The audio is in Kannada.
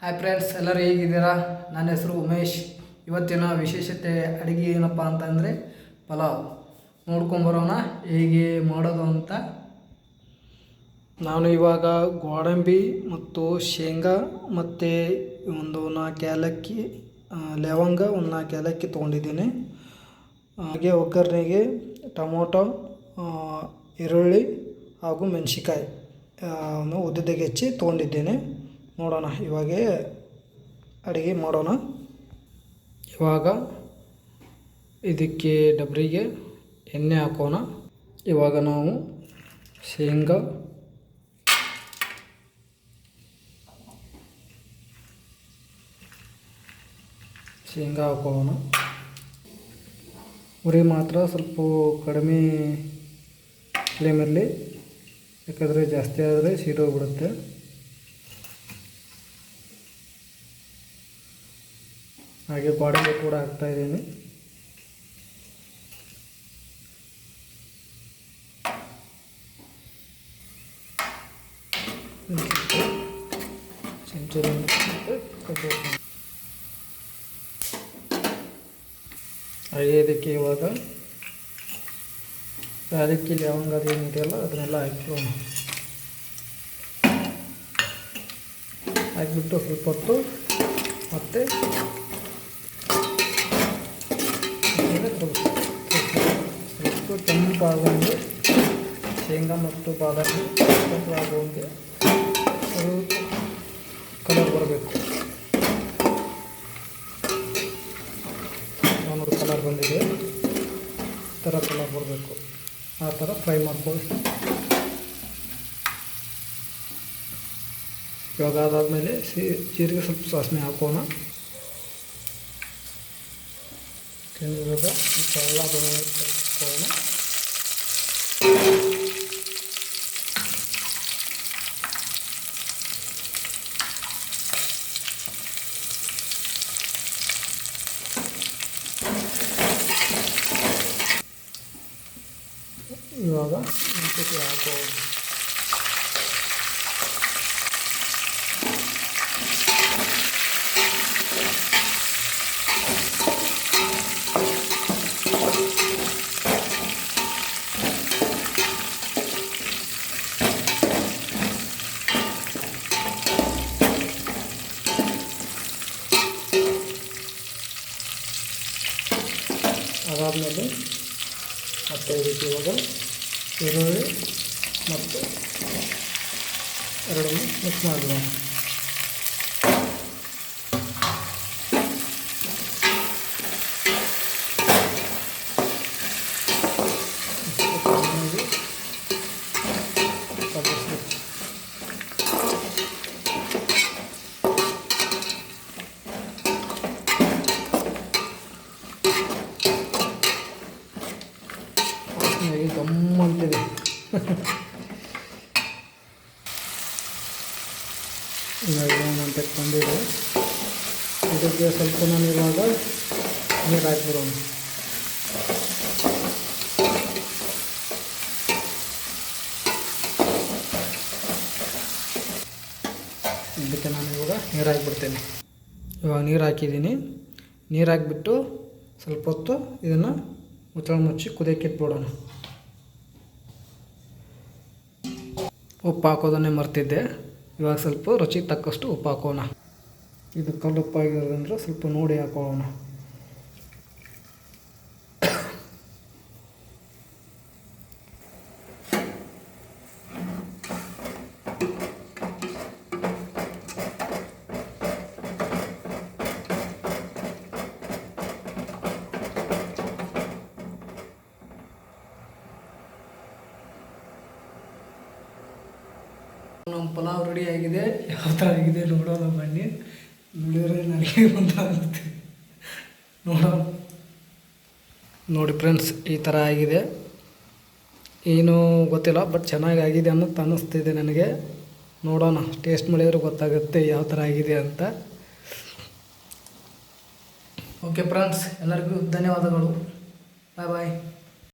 ಹಾಯ್ ಫ್ರೆಂಡ್ಸ್ ಎಲ್ಲರೂ ಹೇಗಿದ್ದೀರಾ? ನನ್ನ ಹೆಸರು ಉಮೇಶ್. ಇವತ್ತಿನ ವಿಶೇಷತೆ ಅಡುಗೆ ಏನಪ್ಪ ಅಂತಂದರೆ ಪಲಾವ್. ನೋಡ್ಕೊಂಬರೋಣ ಹೇಗೆ ಮಾಡೋದು ಅಂತ. ನಾನು ಇವಾಗ ಗೋಡಂಬಿ ಮತ್ತು ಶೇಂಗಾ ಮತ್ತು ಒಂದು ನಾಲ್ಕು ಏಲಕ್ಕಿ ಲವಂಗ ಒಂದು ನಾಲ್ಕು ಏಲಕ್ಕಿ ತೊಗೊಂಡಿದ್ದೀನಿ. ಹಾಗೆ ಒಗ್ಗರಣೆಗೆ ಟೊಮೊಟೊ ಈರುಳ್ಳಿ ಹಾಗೂ ಮೆಣಸಿಕಾಯಿ ಉದ್ದಿದ್ದಕ್ಕೆ ಹೆಚ್ಚಿ ತೊಗೊಂಡಿದ್ದೇನೆ. ನೋಡೋಣ. ಇವಾಗೇ ಅಡುಗೆ ಮಾಡೋಣ. ಇವಾಗ ಇದಕ್ಕೆ ಡಬ್ರಿಗೆ ಎಣ್ಣೆ ಹಾಕೋಣ. ಇವಾಗ ನಾವು ಶೇಂಗಾ ಶೇಂಗಾ ಹಾಕೋಣ. ಉರಿ ಮಾತ್ರ ಸ್ವಲ್ಪ ಕಡಿಮೆ ಫ್ಲೇಮಲ್ಲಿ, ಯಾಕಂದರೆ ಜಾಸ್ತಿ ಆದರೆ ಸೀದೋಗ್ಬಿಡುತ್ತೆ. ಹಾಗೆ ಗೋಡಂಬಿ ಕೂಡ ಹಾಕ್ತಾ ಇದ್ದೀನಿ. ಇದಕ್ಕೆ ಇವಾಗ ಅದಕ್ಕೆ ಲವಂಗ ಅದೇನಿದೆಯಲ್ಲ ಅದನ್ನೆಲ್ಲ ಹಾಕಿ ಹಾಕಿಬಿಟ್ಟು ಸ್ವಲ್ಪ ಹೊತ್ತು ಮತ್ತೆ ಕೆಂಪಾಗಂಗೆ ಶೇಂಗಾ ಮತ್ತು ಬಾದಾಮಿ ಕೆಂಪಾಗುವಂಗೆ ಅದು ಕಲರ್ ಬರಬೇಕು. ಒಂದು ಕಲರ್ ಬಂದಿದೆ. ಥರ ಕಲರ್ ಬರಬೇಕು. ಆ ಥರ ಫ್ರೈ ಮಾಡ್ಕೊಳ್ಳಿ. ಇವಾಗ ಅದಾದಮೇಲೆ ಸಿ ಜೀರಿಗೆ ಸ್ವಲ್ಪ ಸಾಸನೆ ಹಾಕೋಣ. ಇವಾಗ ಎಲ್ಲ ಹಾಕೋಣ. ಇವಾಗ? ಮೆಣಸಿನ್ಕಾಯಿ ಹಾಕೋಣ ಅದಾದಮೇಲೆ ಮತ್ತೆ ಇವಾಗ ಈರುಳ್ಳಿ ಮತ್ತು ಎರಡನ್ನು ಮಿಕ್ಸ್ ಮಾಡಿಬಿಡೋಣ ಗಮ್ ಅಂತಿದೆ. ಇವಾಗ ಬಂದಿದೆ ಇದಕ್ಕೆ ಸ್ವಲ್ಪ ನಾನು ಇವಾಗ ನೀರು ಹಾಕ್ಬಿಡೋಣ. ಇದಕ್ಕೆ ನಾನು ಇವಾಗ ನೀರು ಹಾಕ್ಬಿಡ್ತೇನೆ. ಇವಾಗ ನೀರು ಹಾಕಿದ್ದೀನಿ. ನೀರು ಹಾಕಿಬಿಟ್ಟು ಸ್ವಲ್ಪ ಹೊತ್ತು ಇದನ್ನು ಮುಚ್ಚಳ ಮುಚ್ಚಿ ಕುದಿಯಕ್ಕೆ ಇಟ್ಬಿಡೋಣ. ಉಪ್ಪು ಹಾಕೋದನ್ನೇ ಮರ್ತಿದ್ದೆ. ಇವಾಗ ಸ್ವಲ್ಪ ರುಚಿಗೆ ತಕ್ಕಷ್ಟು ಉಪ್ಪು ಹಾಕೋಣ ಇದು ಕಲ್ಲು ಉಪ್ಪಾಗಿರೋದಂದ್ರೆ ಸ್ವಲ್ಪ ನೋಡಿ ಹಾಕೊಳ್ಳೋಣ. ನಮ್ಮ ಪಲಾವ್ ರೆಡಿ ಆಗಿದೆ. ಯಾವ ಥರ ಆಗಿದೆ ನೋಡೋಣ ಬನ್ನಿ. ನೋಡಿದ್ರೆ ನನಗೆ ಗೊತ್ತಾಗುತ್ತೆ. ನೋಡೋಣ. ನೋಡಿ ಫ್ರೆಂಡ್ಸ್ ಈ ಥರ ಆಗಿದೆ. ಏನೂ ಗೊತ್ತಿಲ್ಲ ಬಟ್ ಚೆನ್ನಾಗಿ ಆಗಿದೆ ಅನ್ನೋದು ಅನ್ನಿಸ್ತಿದೆ ನನಗೆ. ನೋಡೋಣ ಟೇಸ್ಟ್ ಮಾಡಿದರೆ ಗೊತ್ತಾಗುತ್ತೆ ಯಾವ ಥರ ಆಗಿದೆ ಅಂತ. ಓಕೆ ಫ್ರೆಂಡ್ಸ್ ಎಲ್ಲರಿಗೂ ಧನ್ಯವಾದಗಳು. ಬಾಯ್ ಬಾಯ್